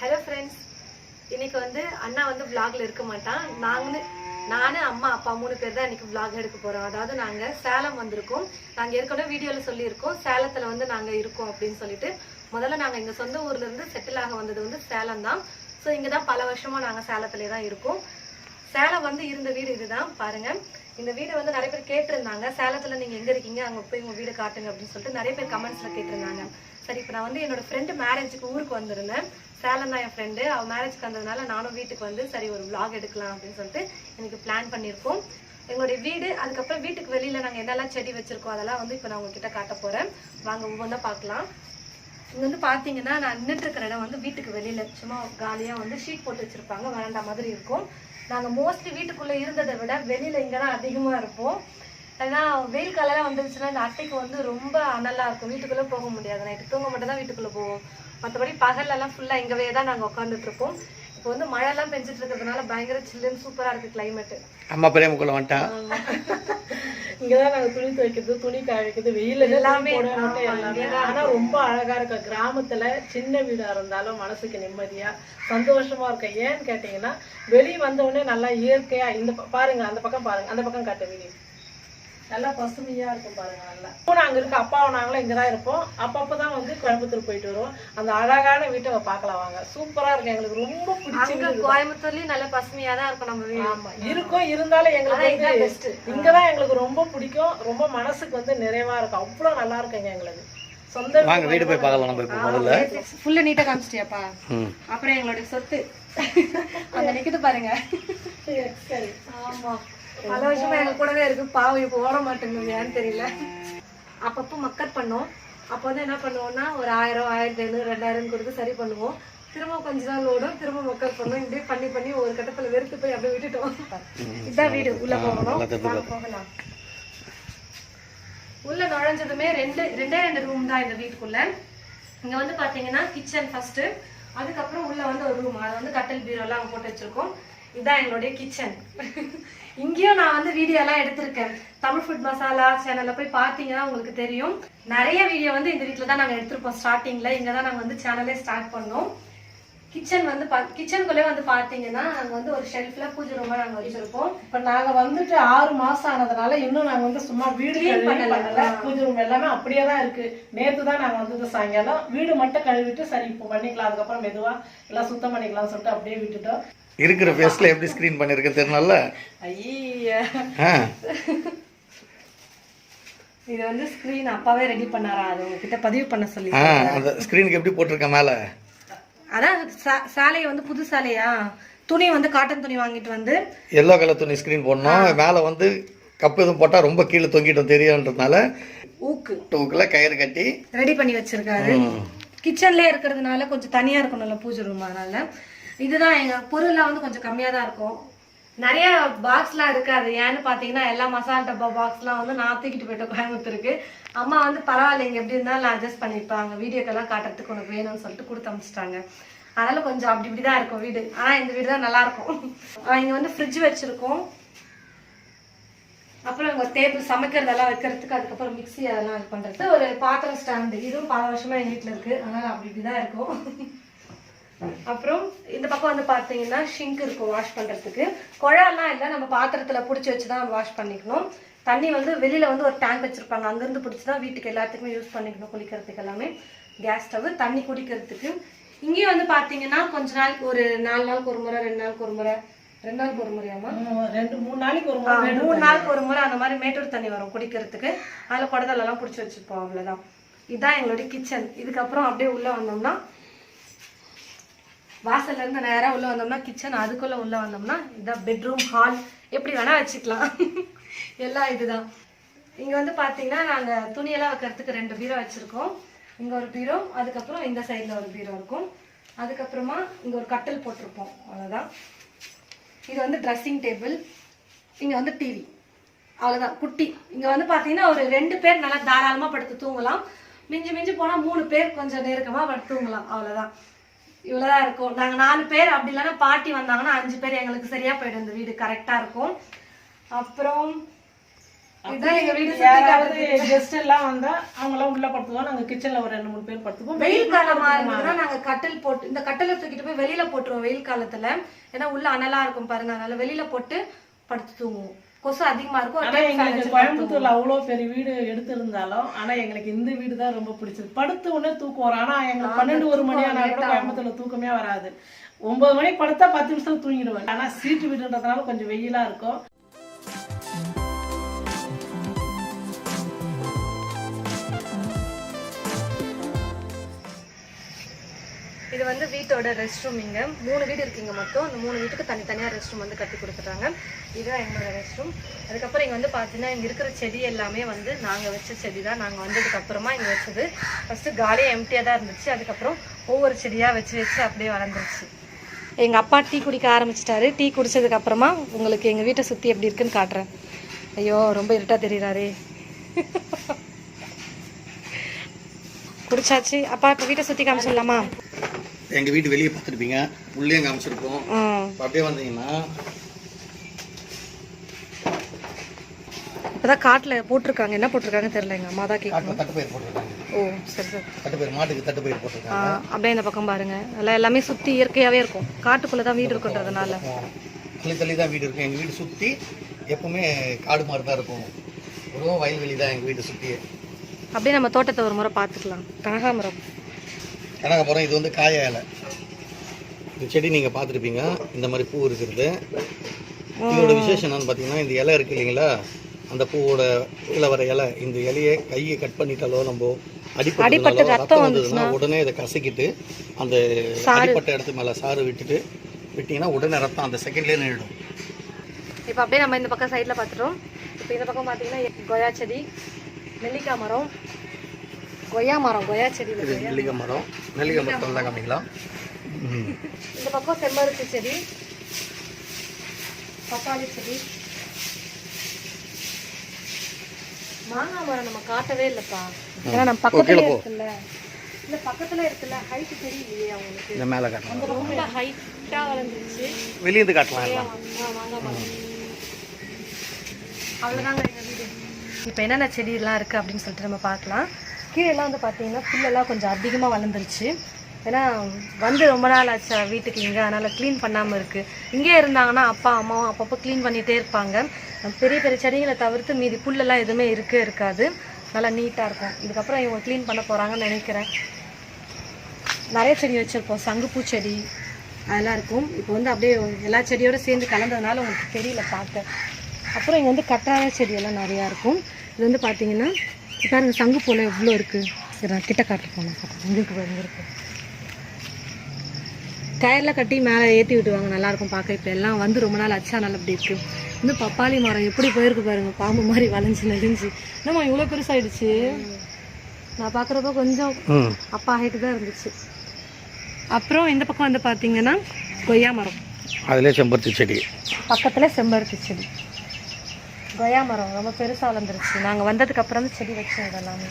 Hello friends இன்னைக்கு வந்து அண்ணா வந்து vlogல இருக்க மாட்டான். நாங்களும் நானு அம்மா அப்பா மூணு பேர் தான் இன்னைக்கு விளாக் எடுக்க போறோம். அதாவது நாங்க சேலம் வந்திருக்கோம். நாங்க ஏற்கனவே வீடியோல சொல்லியிருக்கோம். சேலத்துல வந்து நாங்க இருக்கோம் அப்படின்னு சொல்லிட்டு. முதல்ல நாங்க எங்கள் சொந்த ஊர்ல இருந்து செட்டில் ஆக வந்தது வந்து சேலம் தான். ஸோ இங்கே தான் பல வருஷமா நாங்க சேலத்திலே தான் இருக்கோம். சேலம் வந்து இருந்த வீடு இதுதான். பாருங்க. இந்த வீடு வந்து நிறைய பேர் கேட்டிருந்தாங்க. சேலத்தில் நீங்கள் எங்கே இருக்கீங்க? அங்கே போய் உங்கள் வீடு காட்டுங்க அப்படின்னு சொல்லிட்டு நிறைய பேர் கமெண்ட்ஸில் கேட்டிருந்தாங்க. சரி இப்போ நான் வந்து என்னோட ஃப்ரெண்டு மேரேஜுக்கு ஊருக்கு வந்திருந்தேன். சேலம் தான் என் ஃப்ரெண்டு அவள் மேரேஜ்க்கு வந்ததுனால நானும் வீட்டுக்கு வந்து சரி ஒரு விளாக் எடுக்கலாம் அப்படின்னு சொல்லிட்டு எனக்கு பிளான் பண்ணியிருக்கோம். எங்களுடைய வீடு அதுக்கப்புறம் வீட்டுக்கு வெளியில் நாங்கள் என்னெல்லாம் செடி வச்சுருக்கோம் அதெல்லாம் வந்து இப்போ நான் உங்ககிட்ட காட்ட போகிறேன் வாங்க ஒவ்வொன்றா பார்க்கலாம். இங்கே வந்து பார்த்தீங்கன்னா நான் நின்றுட்டு இருக்கிற இடம் வந்து வீட்டுக்கு வெளியில் சும்மா காலியாக வந்து ஷீட் போட்டு வச்சுருப்பாங்க. வராண்டா மாதிரி இருக்கும். நாங்க மோஸ்ட்லி வீட்டுக்குள்ள இருந்ததை விட வெளியில இங்க தான் அதிகமா இருப்போம். ஏன்னா வெயில் காலம் வந்துருச்சுன்னா இந்த அட்டைக்கு வந்து ரொம்ப அனலா இருக்கும். வீட்டுக்குள்ள போக முடியாது. நைட்டு தூங்க மட்டும் தான் வீட்டுக்குள்ள போவோம். மற்றபடி பகல்ல எல்லாம் ஃபுல்லா இங்கவே தான் நாங்க உட்காந்துட்டு இருப்போம். இப்போ வந்து மழை எல்லாம் பெஞ்சிட்டு இருக்கிறதுனால பயங்கர சில்லுன்னு சூப்பரா இருக்கு கிளைமேட் அம்மா பிரேமுக்குள்ள வந்துட்டான் இங்கதான் நாங்க துணி துவைக்கிறது துணி காய வைக்கிறது வெயில எல்லாமே, ஆனா ரொம்ப அழகா இருக்கு. கிராமத்துல சின்ன வீடா இருந்தாலும் மனசுக்கு நிம்மதியா சந்தோஷமா இருக்கு. ஏன்னு கேட்டீங்கன்னா வெளிய வந்த உடனே நல்லா இயற்கையா இந்த பாருங்க அந்த பக்கம் பாருங்க அந்த பக்கம் காட்டு வெளியே நல்லா பசுமையா இருக்கும் பாருங்க நல்லா. இப்போ நாங்க இருக்க அப்பாவும் நாங்களும் இங்கதான் இருப்போம். அப்பப்பதான் வந்து கோயம்புத்தூர் போயிட்டு வருவோம். அந்த அழகான வீட்டை பார்க்கலாம் வாங்க. சூப்பரா இருக்கு எங்களுக்கு ரொம்ப பிடிச்ச அங்க கோயம்புத்தூர்லயும் நல்ல பசுமையா தான் இருக்கும் நம்ம வீடு. ஆமா. இருக்கும். இருந்தாலும் எங்களுக்கு இதுதான் வந்து பெஸ்ட் இங்கதான் எங்களுக்கு ரொம்ப பிடிக்கும். ரொம்ப மனசுக்கு வந்து நிறைவா இருக்கும். அவ்வளவு நல்லா இருக்குங்க எங்களுக்கு. சொந்த வாங்க வீடு போய் பார்க்கலாம். நம்ம இப்போ முதல்ல. ஃபுல்லா நீட்டா காமிச்சிட்டியாப்பா? ம். அப்புறம் எங்களுடைய சொத்து. அந்த நிக்குது பாருங்க. சரி. ஆமா. பல வருஷமா எங்க கூடவே இருக்கு. பாவம் இப்போ ஓட மாட்டேங்குது ஏன்னு தெரியல. அப்பப்போ மக்கட் பண்ணோம் அப்போ வந்து என்ன பண்ணுவோம்னா ஒரு ஆயிரம் ஆயிரத்தி ஐநூறு ரெண்டாயிரம் கொடுத்து சரி பண்ணுவோம். திரும்ப கொஞ்ச நாள் ஓடும். திரும்ப மக்கள் பண்ணோம் இப்படியே பண்ணி பண்ணி ஒரு கட்டத்துல வெறுத்து போய் அப்படியே விட்டுட்டோம். இதான் வீடு. உள்ள போகணும். போகலாம். உள்ள நுழைஞ்சதுமே ரெண்டு ரெண்டே ரெண்டு ரூம் தான் இந்த வீட்டுக்குள்ள. இங்க வந்து பாத்தீங்கன்னா கிச்சன் ஃபர்ஸ்ட் அதுக்கப்புறம் உள்ள வந்து ஒரு ரூம் அது வந்து கட்டல் பீரோ எல்லாம் அங்க போட்டு வச்சிருக்கோம். இதான் எங்களுடைய கிச்சன் இங்கேயும் நான் வந்து வீடியோ எல்லாம் எடுத்திருக்கேன். தமிழ் ஃபுட் மசாலா சேனல்ல போய் பார்த்தீங்கன்னா உங்களுக்கு தெரியும். நிறைய வீடியோ வந்து இந்த வீட்டில் தான் நாங்கள் எடுத்திருப்போம் ஸ்டார்டிங்ல இங்க தான் நாங்கள் வந்து சேனலே ஸ்டார்ட் பண்ணோம். கிச்சன் வந்து கிச்சனுக்குள்ளே வந்து பார்த்தீங்கன்னா நாங்கள் வந்து ஒரு ஷெல்ஃப்ல பூஜை ரூமா நாங்கள் வச்சிருப்போம். இப்ப நாங்க வந்துட்டு ஆறு மாசம் ஆனதுனால இன்னும் நாங்க வந்து சும்மா வீடு பண்ணல. பூஜை ரூம் எல்லாமே அப்படியே தான் இருக்கு. நேத்து தான் நாங்க வந்தது சாயங்காலம். வீடு மட்டும் கழுவிட்டு சரி இப்போ பண்ணிக்கலாம். அதுக்கப்புறம் மெதுவா எல்லாம் சுத்தம் பண்ணிக்கலாம்னு சொல்லிட்டு அப்படியே விட்டுட்டோம். இருக்கிற ஃபேஸ்ல எப்படி ஸ்க்ரீன் பண்ணியிருக்கேன் தெரியல இது வந்து ஸ்க்ரீன் அப்பாவே ரெடி பண்ணாரா? அது உங்ககிட்ட பதிவு பண்ண சொல்லி ஆ அந்த ஸ்க்ரீனுக்கு எப்படி போட்டிருக்கேன் மேலே? அதான் சாலையை வந்து புது சாலையா? துணி வந்து காட்டன் துணி வாங்கிட்டு வந்து எல்லோ கலர் துணி ஸ்க்ரீன் போடணும். மேலே வந்து கப்பு எதுவும் போட்டால் ரொம்ப கீழே தொங்கிட்டோம் தெரியுன்றதுனால ஊக்கு. டூக்கில் கயிறு கட்டி. ரெடி பண்ணி வச்சிருக்காரு. ம். கிச்சன்ல இருக்கிறதுனால கொஞ்சம் தனியா இருக்கணும்ல பூஜை ரூம் அதனால. இதுதான் எங்க பொருள்லாம் வந்து கொஞ்சம் கம்மியா தான் இருக்கும். நிறைய பாக்ஸ்லாம் இருக்காது. ஏன்னு பாத்தீங்கன்னா எல்லா மசாலா டப்பா பாக்ஸ்லாம் வந்து நான் தூக்கிட்டு போயிட்டேன் கோயம்புத்தூருக்கு. அம்மா வந்து பரவாயில்ல இங்க எப்படி இருந்தாலும் நான் அட்ஜஸ்ட் பண்ணிப்பாங்க. வீடியோக்கெல்லாம் காட்டுறதுக்கு உனக்கு வேணும்னு சொல்லிட்டு கொடுத்து அமிச்சிட்டாங்க. அதனால கொஞ்சம் அப்படி இப்படி தான் இருக்கும் வீடு. ஆனா இந்த வீடு தான் நல்லா இருக்கும். இங்க வந்து ஃப்ரிட்ஜ் வச்சிருக்கோம். அப்புறம் இங்க டேபிள் சமைக்கிறதெல்லாம் வைக்கிறதுக்கு அதுக்கப்புறம் மிக்ஸி அதெல்லாம் இது பண்றது. ஒரு பாத்திரம் ஸ்டாண்டு இதுவும் பல வருஷமா எங்க வீட்டுல இருக்கு. அதனால அப்படி இப்படிதான் இருக்கும். அப்புறம் இந்த பக்கம் வந்து பாத்தீங்கன்னா ஷிங்க் இருக்கும் வாஷ் பண்றதுக்கு. குழாலாம் இல்லை நம்ம பாத்திரத்துல புடிச்சு வச்சு தான் வாஷ் பண்ணிக்கணும். தண்ணி வந்து வெளியில வந்து ஒரு டேங்க் வச்சிருப்பாங்க. அங்கிருந்து பிடிச்சி தான் வீட்டுக்கு எல்லாத்துக்குமே யூஸ் பண்ணிக்கணும் குளிக்கிறதுக்கு எல்லாமே. கேஸ் ஸ்டவ் தண்ணி குடிக்கிறதுக்கு. இங்கேயும் வந்து பாத்தீங்கன்னா கொஞ்ச நாளைக்கு ஒரு நாலு நாளுக்கு ஒரு முறை ரெண்டு நாளுக்கு ஒரு முறை. ரெண்டு நாளுக்கு ஒரு முறையாமா ரெண்டு மூணு நாளைக்கு ஒரு முறை மூணு நாளுக்கு ஒரு முறை அந்த மாதிரி மேட்டூர் தண்ணி வரும் குடிக்கிறதுக்கு. அதுல குடதல் எல்லாம் பிடிச்சி வச்சுப்போம் அவ்வளவுதான். இதுதான் எங்களுடைய கிச்சன் இதுக்கப்புறம் அப்படியே உள்ள வந்தோம்னா வாசல்ல இருந்து உள்ளே உள்ள வந்தோம்னா கிச்சன் அதுக்குள்ள உள்ள வந்தோம்னா இதான் பெட்ரூம் ஹால் எப்படி வேணா வச்சுக்கலாம். எல்லாம் இதுதான். இங்க வந்து பாத்தீங்கன்னா நாங்க துணியெல்லாம் வைக்கிறதுக்கு ரெண்டு பீரோ வச்சிருக்கோம். இங்க ஒரு பீரோ அதுக்கப்புறம் இந்த சைடில் ஒரு பீரோ இருக்கும். அதுக்கப்புறமா இங்க ஒரு கட்டில் போட்டிருப்போம். அவ்வளவுதான். இது வந்து ட்ரெஸ்ஸிங் டேபிள் இங்க வந்து டிவி அவ்வளவுதான். குட்டி. இங்க வந்து பாத்தீங்கன்னா ஒரு ரெண்டு பேர் நல்லா தாராளமா படுத்து தூங்கலாம். மிஞ்சி மிஞ்சி போனா மூணு பேர் கொஞ்சம் நெருக்கமா படுத்து தூங்கலாம். அவ்வளவுதான். இவ்வளவுதான் இருக்கும். நாங்க நாலு பேர் அப்படி இல்லைன்னா பாட்டி வந்தாங்கன்னா அஞ்சு பேர் எங்களுக்கு சரியா போயிடும். இந்த வீடு கரெக்டா இருக்கும். அப்புறம் இதுதான் எங்க வீடு யாராவது கெஸ்ட் எல்லாம் வந்தா அவங்க எல்லாம் உள்ள படுத்துவோம். நாங்க கிச்சன்ல ஒரு ரெண்டு மூணு பேர் படுத்துப்போம். வெயில் காலமா இருந்ததுன்னா நாங்க கட்டில் போட்டு இந்த கட்டில தூக்கிட்டு போய் வெளியில போட்டுருவோம். வெயில் காலத்துல. ஏன்னா உள்ள அனலா இருக்கும் பாருங்க. அதனால வெளியில போட்டு படுத்து தூங்குவோம். கொசு அதிகமா இருக்கும் கோயம்புத்தூர்ல அவ்வளவு பெரிய வீடு எடுத்திருந்தாலும் ஆனா எங்களுக்கு இந்த வீடு தான் ரொம்ப பிடிச்சது. படுத்த உடனே தூக்கம் வரும். ஆனா எங்களுக்கு பன்னெண்டு ஒரு மணி ஆனா கூட கோயம்புத்தூர்ல தூக்கமே வராது. ஒன்பது மணிக்கு படுத்தா பத்து நிமிஷத்துல தூங்கிடுவேன். ஆனா சீட்டு வீடுன்றதுனால கொஞ்சம் வெயிலா இருக்கும். இது வந்து வீட்டோட ரெஸ்ட் ரூம் இங்க. மூணு வீடு இருக்குங்க மொத்தம். இந்த மூணு வீட்டுக்கு தனித்தனியா ரெஸ்ட் ரூம் வந்து கட்டி கொடுத்துட்டாங்க. இதுதான் எங்களோட ரெஸ்ட் ரூம் அதுக்கப்புறம் இங்க வந்து பார்த்தீங்கன்னா இங்க இருக்கிற செடி எல்லாமே வந்து நாங்க வச்ச செடி தான் நாங்க வந்ததுக்கு அப்புறமா இங்க வச்சது. ஃபர்ஸ்ட் காலியா எம்டியா தான் இருந்துச்சு. அதுக்கப்புறம் ஒவ்வொரு செடியா வச்சு வச்சு அப்படியே வளர்ந்துருச்சு. எங்க அப்பா டீ குடிக்க ஆரம்பிச்சிட்டாரு. டீ குடிச்சதுக்கு அப்புறமா உங்களுக்கு எங்க வீட்டை சுத்தி எப்படி இருக்குன்னு காட்டுறேன். ஐயோ ரொம்ப இருட்டா தெரியறாரே. குடிச்சாச்சு. அப்பா இப்போ வீட்டை சுத்தி காமிச்சிடலாமா? எங்கள் வீட்டு வெளியே பார்த்துருப்பீங்க உள்ளே காமிச்சிருப்போம் அப்படியே வந்தீங்கன்னா இப்பதான் காட்டுல போட்டிருக்காங்க. என்ன போட்டிருக்காங்க தெரியல எங்க அம்மா தான் காட்டில் தட்டுப்பயிர் போட்டிருக்காங்க. ஓ சரி சரி. தட்டுப்பயிர் மாட்டுக்கு தட்டுப்பயிர் போட்டிருக்காங்க. அப்படியே இந்த பக்கம் பாருங்க. எல்லாம் எல்லாமே சுத்தி இயற்கையாவே இருக்கும். காட்டுக்குள்ள தான் வீடு இருக்குன்றதுனால. தள்ளி தள்ளி தான் வீடு இருக்கும். எங்கள் வீடு சுற்றி எப்பவுமே காடு மாதிரி தான் இருக்கும். வெறும் வயல்வெளி தான் எங்கள் வீடு சுற்றி அப்படியே நம்ம தோட்டத்தை ஒரு முறை பார்த்துக்கலாம். கனகாமரம். கனகாபுரம் இது வந்து காய இலை. இந்த செடி நீங்கள் பார்த்துருப்பீங்க. இந்த மாதிரி பூ இருக்கிறது. இதோட விசேஷம் என்னன்னு பார்த்தீங்கன்னா இந்த இலை இருக்கு இல்லைங்களா? அந்த பூவோட கீழே வர இலை இந்த இலையை கையை கட் பண்ணிட்டாலோ நம்ம அடிப்பட்டு ரத்தம் வந்ததுன்னா உடனே இதை கசக்கிட்டு அந்த அடிப்பட்ட இடத்து மேலே சாறு விட்டுட்டு விட்டிங்கன்னா உடனே ரத்தம் அந்த செகண்ட்லேயே நின்றுடும் இப்போ அப்படியே நம்ம இந்த பக்கம் சைடில் பார்த்துட்டோம். இப்போ இந்த பக்கம் பார்த்தீங்கன்னா கொய்யா செடி நெல்லிக்காய் மரம் கொய்யா மரம் கொய்யா செடி இது நெல்லிக்காய் மரம். நெல்லிக்காய் மரத்தில் தான் காமிக்கலாம். இந்த பக்கம் செம்பருத்தி செடி பப்பாளி செடி. மாங்காய் மரம் நம்ம காட்டவே இல்லைப்பா. ஏன்னா நம்ம பக்கத்துல இருக்குல்ல. இல்ல பக்கத்துல இருக்குல்ல. ஹைட் தெரியலையே அவங்களுக்கு. இந்த மேலே காட்டலாம். அந்த ரொம்ப ஹைட்டா வளர்ந்துருச்சு. வெளியேந்து காட்டலாம் எல்லாம். மாங்காய் மரம். அவ்வளோதாங்க எங்க வீடு. இப்போ என்னென்ன செடியெல்லாம் இருக்கு அப்படின்னு சொல்லிட்டு நம்ம பார்க்கலாம். கீழெல்லாம் வந்து பார்த்தீங்கன்னா புல்லெல்லாம் கொஞ்சம் அதிகமாக வளர்ந்துருச்சு. ஏன்னா வந்து ரொம்ப நாள் ஆச்சு வீட்டுக்கு இங்கே அதனால் க்ளீன் பண்ணாமல் இருக்குது இங்கே இருந்தாங்கன்னா அப்பா அம்மாவும் அப்பப்போ க்ளீன் பண்ணிகிட்டே இருப்பாங்க. பெரிய பெரிய செடிகளை தவிர்த்து மீதி புல்லெல்லாம் எதுவுமே இருக்கே இருக்காது. நல்லா நீட்டாக இருக்கும். இதுக்கப்புறம் இவங்க க்ளீன் பண்ண போகிறாங்கன்னு நினைக்கிறேன். நிறைய செடி வச்சுருப்போம். சங்குப்பூ செடி அதெல்லாம் இருக்கும். இப்போ வந்து அப்படியே எல்லா செடியோடு சேர்ந்து கலந்ததுனால உங்களுக்கு தெரியல பார்க்க. அப்புறம் இங்கே வந்து கட்டாய செடியெல்லாம் நிறையா இருக்கும். இது வந்து பார்த்திங்கன்னா பாருங்க சங்குப்பூல எவ்வளோ இருக்குது சரி நான் கிட்ட காட்டு போனேன் உங்களுக்கு இருக்கு டயரில் கட்டி மேலே ஏற்றி விட்டுவாங்க நல்லாயிருக்கும் பார்க்க. இப்போ எல்லாம் வந்து ரொம்ப நாள் ஆச்சா நல்லா அப்படி இருக்கு. இந்த பப்பாளி மரம் எப்படி போயிருக்கு பாருங்க பாம்பு மாதிரி வளைஞ்சு நெளிஞ்சு. என்னம்மா இவ்வளோ பெருசாயிடுச்சு? நான் பார்க்குறப்ப கொஞ்சம் அப்பா ஹைட்டு தான் இருந்துச்சு. அப்புறம் இந்த பக்கம் வந்து பார்த்தீங்கன்னா கொய்யா மரம். அதிலே செம்பருத்தி செடி. பக்கத்தில் செம்பருத்தி செடி. கொய்யா மரம் ரொம்ப பெருசாக வளர்ந்துருச்சு. நாங்கள் வந்ததுக்கு அப்புறம் தான் செடி வச்சோம் இதெல்லாமே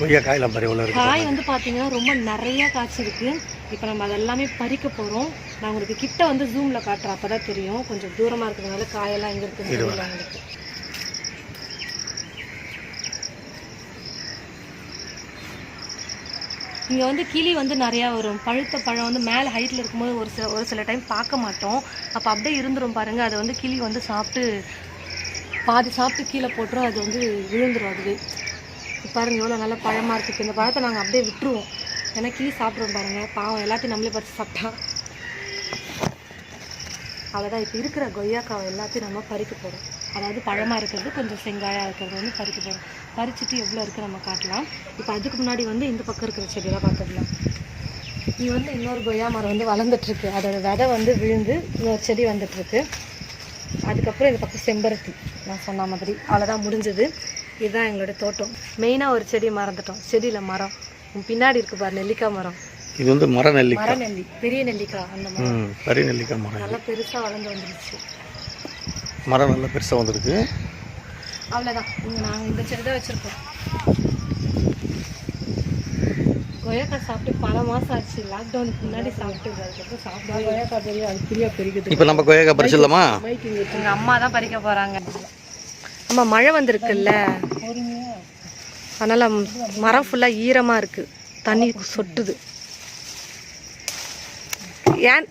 கொய்யா காயெல்லாம் பாரு எவ்வளோ இருக்கு காய் வந்து பார்த்தீங்கன்னா ரொம்ப நிறைய காய்ச்சிருக்கு இப்போ நம்ம அதெல்லாமே பறிக்க போகிறோம் நான் உங்களுக்கு கிட்ட வந்து ஜூமில் காட்டுறேன். அப்போ தான் தெரியும். கொஞ்சம் தூரமாக இருக்கிறதுனால காயெல்லாம் எங்கே இருக்குன்னு தெரியல உங்களுக்கு. இங்கே வந்து கிளி வந்து நிறையா வரும். பழுத்த பழம் வந்து மேலே ஹைட்டில் இருக்கும்போது ஒரு சில ஒரு சில டைம் பார்க்க மாட்டோம். அப்போ அப்படியே இருந்துரும் பாருங்கள் அதை வந்து கிளி வந்து சாப்பிட்டு பாதி சாப்பிட்டு கீழே போட்டுரும் அது வந்து விழுந்துரும் அதுவே. பாருங்கள் எவ்வளோ நல்ல பழமாக இருக்குது இந்த பழத்தை நாங்கள் அப்படியே விட்டுருவோம். ஏன்னா கீழே சாப்பிட்றோம் பாருங்கள் பாவம் எல்லாத்தையும் நம்மளே பறித்து சாப்பிட்டா. அவ்வளோதான் இப்போ இருக்கிற கொய்யாக்காவை எல்லாத்தையும் நம்ம பறிக்க போகிறோம் அதாவது பழமாக இருக்கிறது கொஞ்சம் செங்காயாக இருக்கிறது வந்து பறிக்க போகிறோம் பறிச்சுட்டு எவ்வளோ இருக்குது நம்ம காட்டலாம். இப்போ அதுக்கு முன்னாடி வந்து இந்த பக்கம் இருக்கிற செடியெல்லாம் பார்த்துக்கலாம் இங்கே வந்து இன்னொரு கொய்யா மரம் வந்து வளர்ந்துட்டுருக்கு. அதோட விதை வந்து விழுந்து இன்னொரு செடி வந்துட்டுருக்கு. அதுக்கப்புறம் இந்த பக்கம் செம்பருத்தி. நான் சொன்ன மாதிரி. அவ்வளோதான் முடிஞ்சது. இதுதான் எங்களோட தோட்டம். மெயினாக ஒரு செடி மறந்துட்டோம். செடியில் மரம். பின்னாடி இருக்கு பாரு நெல்லிக்காய் மரம். இது வந்து மர நெல்லிக்காய். மர நெல்லி பெரிய நெல்லிக்காய் அந்த மரம். ம் பெரிய நெல்லிக்காய் மரம் நல்லா பெருசாக வளர்ந்து வந்துருச்சு. மரம் நல்லா பெருசாக வந்திருக்கு. அவ்வளோதான் இங்கே நாங்கள் இந்த செடி தான் வச்சுருக்கோம். கொய்யாக்காய் சாப்பிட்டு பல மாதம் ஆச்சு. லாக்டவுனுக்கு முன்னாடி சாப்பிட்டு அதுக்கப்புறம் சாப்பிட்டு கொய்யாக்காய் பெரிய அது பிரியா பெருகுது. இப்போ நம்ம கொய்யாக்காய் பறிச்சிடலாமா? எங்கள் அம்மா தான் பறிக்க போகிறாங்க ஆமா மழை வந்திருக்குல்ல. அதனால மரம் ஃபுல்லா ஈரமா இருக்கு. தண்ணி சொட்டுது. ஏன்?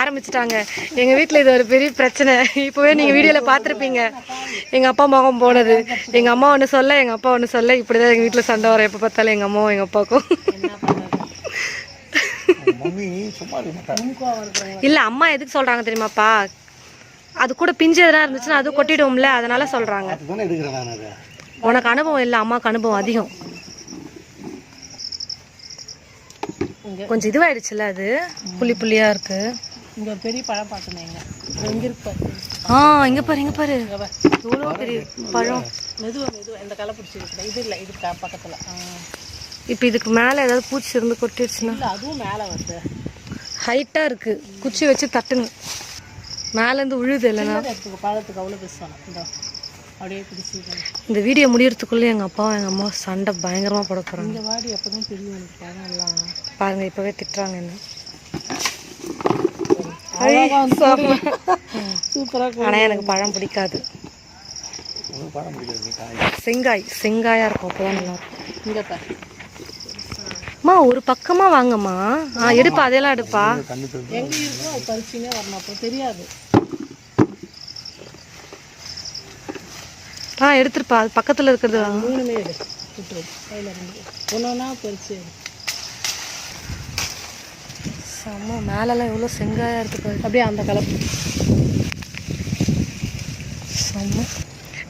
ஆரம்பிச்சிட்டாங்க. எங்க வீட்ல இது ஒரு பெரிய பிரச்சனை. இப்பவே நீங்க வீடியோல பார்த்திருப்பீங்க. எங்க அப்பா மகன் போனது. எங்க அம்மா ஒன்று சொல்ல எங்க அப்பா ஒன்று சொல்ல. இப்படிதான் எங்க வீட்ல சண்டை வரும். எப்ப பார்த்தாலும் எங்க அம்மாவும் எங்க அப்பாவுக்கும். இல்ல அம்மா எதுக்கு சொல்றாங்க தெரியுமாப்பா? அது கூட பிஞ்சு எதனா இருந்துச்சுன்னா அது கொட்டிடும்ல அதனால சொல்றாங்க. உனக்கு அனுபவம் இல்லை அம்மாவுக்கு அனுபவம் அதிகம். இங்க கொஞ்சம் இதுவாயிடுச்சுல்ல அது? புள்ளி புள்ளியா இருக்கு. இங்க பெரிய பழம் பார்த்தேன் இங்க. எங்க இருக்கு. பாரு. ஆ இங்க பாரு இங்க பாரு. எவ்வளோ பெரிய பழம். மெதுவா மெதுவா. இந்த களை பிடிச்சிருக்கு இது இல்ல இது பக்கத்துல. இப்போ இதுக்கு மேல ஏதாவது பூச்சி இருந்து கொட்டிடுச்சுன்னா? இல்ல அதுவும் மேல வருது. ஹைட்டா இருக்கு. குச்சி வச்சு தட்டுங்க. மேல இருந்து உழுது இல்லைன்னா பழத்துக்கு அவ்வளவு பேசுவாங்க இந்த அப்படியே பிடிச்சி இந்த வீடியோ முடியறதுக்குள்ள எங்க அப்பாவும் எங்க அம்மாவும் சண்டை பயங்கரமா போட போறாங்க. இந்த வாடி தெரியும் எனக்கு பழம் எல்லாம் பாருங்க இப்பவே திட்டுறாங்க என்ன. சூப்பரா ஆனா எனக்கு பழம் பிடிக்காது. செங்காய் செங்காயா இருக்கும் அப்பதான் நல்லா இருக்கும். இங்க அம்மா ஒரு பக்கமா வாங்கம்மா. ஆ எடுப்பா அதெல்லாம் எடுப்பா. எங்க இருக்கோ அது பறிச்சுனே வரணும் அப்போ தெரியாது. ஆ எடுத்துருப்பா அது பக்கத்துல இருக்கிறது வாங்க. மூணுமே எடு விட்டுரு கையில இருந்து ஒன்னொன்னா பறிச்சு எடு. செம்ம மேலெல்லாம் எவ்வளோ செங்காயா இருக்கு பாரு. அப்படியே அந்த கலப்பு செம்ம.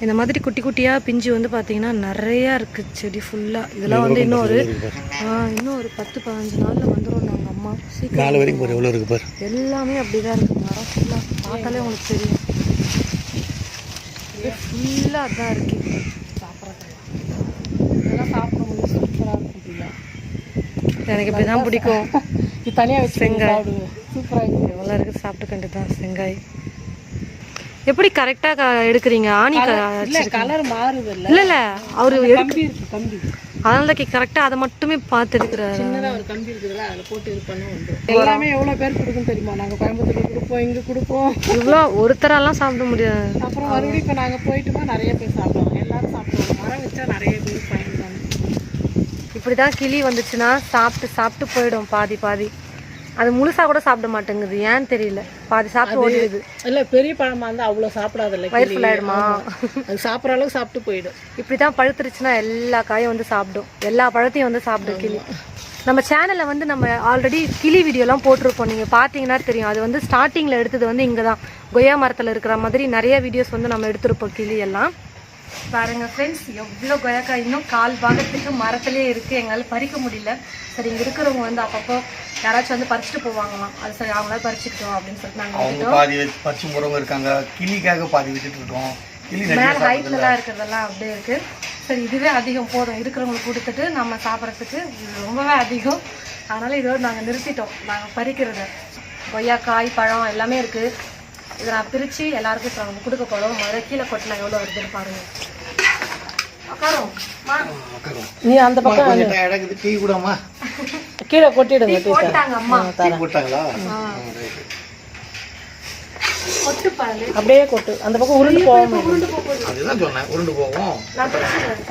இந்த மாதிரி குட்டி குட்டியா பிஞ்சு வந்து பாத்தீங்கன்னா நிறைய இருக்கு செடி ஃபுல்லா இதெல்லாம் வந்து இன்னும் ஒரு இன்னும் ஒரு பத்து பதினஞ்சு நாள்ல வந்துரும் நாங்க அம்மா. சீக்கிரம் நாலு வரைக்கும் எவ்வளோ இருக்கு பாரு. எல்லாமே அப்படிதான் இருக்கு. மரம் ஃபுல்லா பார்த்தாலே உங்களுக்கு தெரியும். ஃபுல்லா அதான் இருக்கு. இதெல்லாம் சாப்பிட முடியும் சூப்பரா இருக்கும் எனக்கு இப்படிதான் பிடிக்கும். இது தனியா வச்சு செங்காய். சாப்பிடுவேன் சூப்பரா இருக்கு. எவ்வளோ இருக்கு சாப்பிட்டு வேண்டியதுதான் செங்காய். எப்படி கரெக்டா எடுக்கிறீங்க? ஆணி கலர் மாறுது இல்ல இல்ல அவரு கம்பி இருக்கு கம்பி. அதனால தான் கரெக்டா அதை மட்டுமே பார்த்து எடுக்கிறாரு. சின்னதா ஒரு கம்பி இருக்குதுல்ல அதுல போட்டு இது பண்ண உண்டு. எல்லாமே எவ்வளவு பேர் கொடுக்கும் தெரியுமா? நாங்க கோயம்புத்தூர்ல கொடுப்போம் இங்க கொடுப்போம். இவ்வளோ ஒருத்தரெல்லாம் சாப்பிட முடியாது. அப்புறம் மறுபடியும் இப்ப நாங்க போயிட்டுமா நிறைய பேர் சாப்பிடுவோம் எல்லாரும் சாப்பிடுவோம் மரம் வச்சா நிறைய பேர் பயன் தான் இப்படிதான் கிளி வந்துச்சுன்னா சாப்பிட்டு சாப்பிட்டு போயிடும் பாதி பாதி. அது முழுசா கூட சாப்பிட மாட்டேங்குது. ஏன்னு தெரியல. பாதி சாப்பிட்டு ஓடிடுது. இல்ல பெரிய பழமா இருந்தா அவ்வளவு சாப்பிடாது இல்ல வயிறு ஆயிடுமா? அது சாப்பிடுற அளவுக்கு சாப்பிட்டு போயிடும். இப்படிதான் பழுத்துருச்சுன்னா எல்லா காயும் வந்து சாப்பிடும். எல்லா பழத்தையும் வந்து சாப்பிடும் கிளி. நம்ம சேனல்ல வந்து நம்ம ஆல்ரெடி கிளி வீடியோலாம் போட்டிருப்போம் நீங்க பாத்தீங்கன்னா தெரியும். அது வந்து ஸ்டார்டிங்ல எடுத்தது வந்து இங்க தான் கொய்யா மரத்துல இருக்கிற மாதிரி நிறைய வீடியோஸ் வந்து நம்ம எடுத்திருப்போம் கிளி எல்லாம். பாருங்க ஃப்ரெண்ட்ஸ் எவ்வளோ கொய்யாக்காய் இன்னும் கால் பாகத்துக்கு மரத்திலே இருக்கு எங்களால பறிக்க முடியல. சரி இங்க இருக்கிறவங்க வந்து அப்பப்போ யாராச்சும் வந்து பறிச்சுட்டு போவாங்களாம். அது சரி அவங்களால பறிச்சுக்கிட்டோம் அப்படின்னு சொல்லிட்டு நாங்க அவங்க பாதி பச்சை போறவங்க இருக்காங்க. கிளிக்காக பாதி விட்டுட்டு இருக்கோம். மேல ஹைட்லலாம் இருக்கிறதெல்லாம் அப்படியே இருக்கு. சரி இதுவே அதிகம் போதும். இருக்கிறவங்களுக்கு கொடுத்துட்டு நம்ம சாப்பிட்றதுக்கு இது ரொம்பவே அதிகம். அதனால இதோட நாங்கள் நிறுத்திட்டோம். நாங்கள் பறிக்கிறத. கொய்யாக்காய் பழம் எல்லாமே இருக்கு. இதை நான் பிரிச்சு எல்லாருக்கும் இப்போ நம்ம கொடுக்க போறோம். முதல்ல கீழே கொட்டினா எவ்வளோ வருதுன்னு பாருங்க. உட்காரும். மா. உட்காரும். நீ அந்த பக்கம். டீ கூடமா கீழே கொட்டிடுங்க போட்டாங்க அம்மா. டீ போட்டாங்களா? கொட்டு பாரு அப்படியே கொட்டு. அந்த பக்கம் உருண்டு போகாம உருண்டு போக போகுது அதுதான் சொன்னேன். உருண்டு போவோம் நான் பிடிச்சிக்கிறேன்.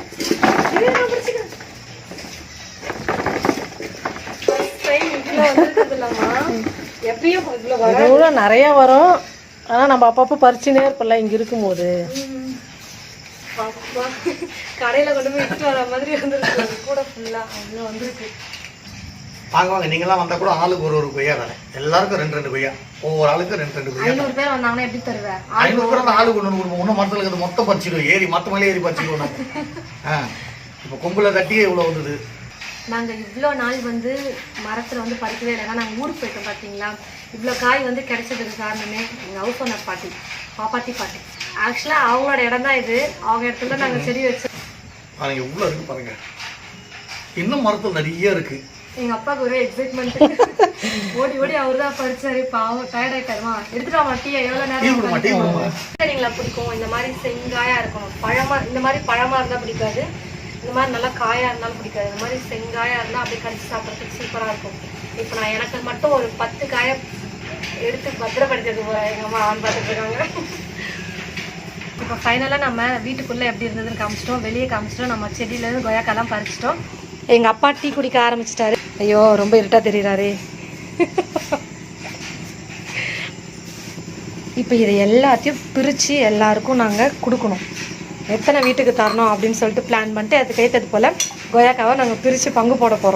எப்பயும் நிறைய வரும். ஆனா நம்ம அப்பப்போ பறிச்சுனே இருப்போம்ல இங்க இருக்கும்போது. அப்பா, கடையில கொண்டு போய் விட்டு வர மாதிரி வந்துருக்கு. கூட ஃபுல்லா அவ்வளோ வந்திருக்கு. வாங்க வாங்க நீங்களாம் வந்தா கூட ஆளுக்கு ஒரு ஒரு கொய்யா தானே. எல்லாருக்கும் ரெண்டு ரெண்டு கொய்யா. ஒவ்வொரு ஆளுக்கும் ரெண்டு ரெண்டு கொய்யா ஐநூறு பேர் வந்தாங்கன்னா எப்படி தருவேன் ஐநூறு பேர் அந்த ஆளுக்கு ஒன்று கொடுப்போம். இன்னும் மரத்தில் இருக்கிறது மொத்தம் பறிச்சிடுவோம். ஏறி மொத்த மேலே ஏறி பறிச்சிடுவோம். ஆ. இப்போ கொம்புல தட்டியே இவ்வளோ வந்தது. நாங்க இவ்வளோ நாள் வந்து மரத்துல வந்து பறிக்கவே இல்லை. ஏன்னா நாங்க ஊருக்கு போயிட்டோம் பாத்தீங்களா? இவ்வளோ காய் வந்து கிடைச்சதுக்கு காரணமே எங்க ஹவுஸ் ஓனர் பாட்டி பாப்பாத்தி பாட்டி. ஆக்சுவலா அவங்களோட இடம் தான் இது. அவங்க இடத்துல நாங்க செடி வச்சோம் பாருங்க எவ்வளோ இருக்கு பாருங்க. இன்னும் மரத்தில் நிறைய இருக்கு. எங்க அப்பாவுக்கு ஒரே எக்ஸைட்மெண்ட் ஓடி ஓடி அவர் தான் பறிச்சாரு. பாவம் டயர்ட் ஆயிட்டாருமா. எடுத்துட்டு டீ எவ்வளவு நேரம் சரிங்களா பிடிக்கும்? இந்த மாதிரி செங்காயா இருக்கணும் பழமா இந்த மாதிரி பழமா இருந்தா பிடிக்காது. இந்த மாதிரி நல்லா காயாக இருந்தாலும் பிடிக்காது. இந்த மாதிரி செங்காயாக இருந்தால் அப்படியே கடிச்சு சாப்பிட்றதுக்கு சூப்பராக இருக்கும். இப்போ நான் எனக்கு மட்டும் ஒரு பத்து காயை எடுத்து பத்திரப்படுத்துறது போகிறேன் எங்கள் அம்மா ஆன் பார்த்துட்ருக்காங்க இப்போ ஃபைனலாக நம்ம வீட்டுக்குள்ளே எப்படி இருந்ததுன்னு காமிச்சிட்டோம். வெளியே காமிச்சிட்டோம். நம்ம செடியிலேருந்து கொய்யாக்காலாம் பறிச்சிட்டோம். எங்கள் அப்பா டீ குடிக்க ஆரம்பிச்சிட்டாரு. ஐயோ ரொம்ப இருட்டாக தெரியுறாரே. இப்போ இதை எல்லாத்தையும் பிரித்து எல்லாருக்கும் நாங்கள் கொடுக்கணும். எத்தனை வீட்டுக்கு தரணும் அப்படின்னு சொல்லிட்டு பிளான் பண்ணிட்டு அதுக்கேற்றது போல் கொய்யாக்காவை நாங்கள் பிரித்து பங்கு போட போகிறோம்